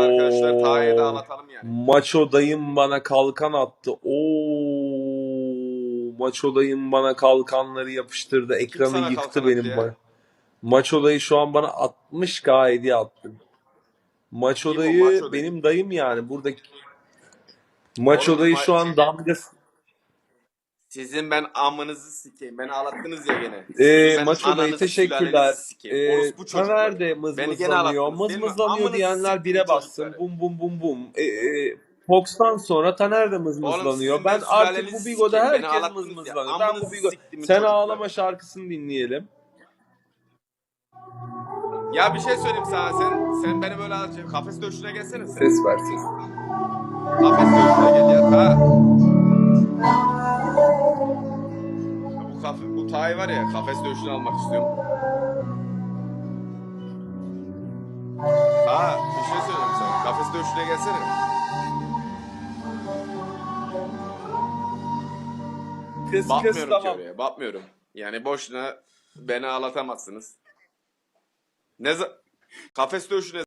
Arkadaşlar Taha'ya da anlatalım yani. Maço dayım bana kalkan attı. Oo, Maço dayım bana kalkanları yapıştırdı. Ekranı sana yıktı kalkan benim. attı ya? ba- Maço dayı şu an bana 60k hediye attı. Maço Kim o dayı Maço dayı? benim dayım yani. Buradaki Maço Oğlum, dayı ma- şu an damgası. Sizin ben amınızı sikeyim. Beni ağlattınız ya gene. Ee, Maço ananızı, teşekkürler. Ee. Taner de mızmızlanıyor. Mızmızlanıyor diyenler bire bassın. Bum bum bum bum. Ee, e, Fox'tan sonra Taner de mızmızlanıyor. Ben artık bu Bigo'da herkes mızmızlanıyor. Ben bu Bigo... Sen ağlama şarkısını dinleyelim. Ya bir şey söyleyeyim sana. Sen sen beni böyle alacaksın. Kafes dövüşüne gelsene sen. Ses versin. Kafes dövüşüne gel ya. Ta. Bu kafe, bu Taha'yı var ya kafes dövüşüne almak istiyorum. Ta bir şey söyleyeyim sana. Kafes dövüşüne gelsene. Kız kız Bakmıyorum tamam. oraya. Bakmıyorum. Yani boşuna beni ağlatamazsınız. Ne za- Kafes dövüşüne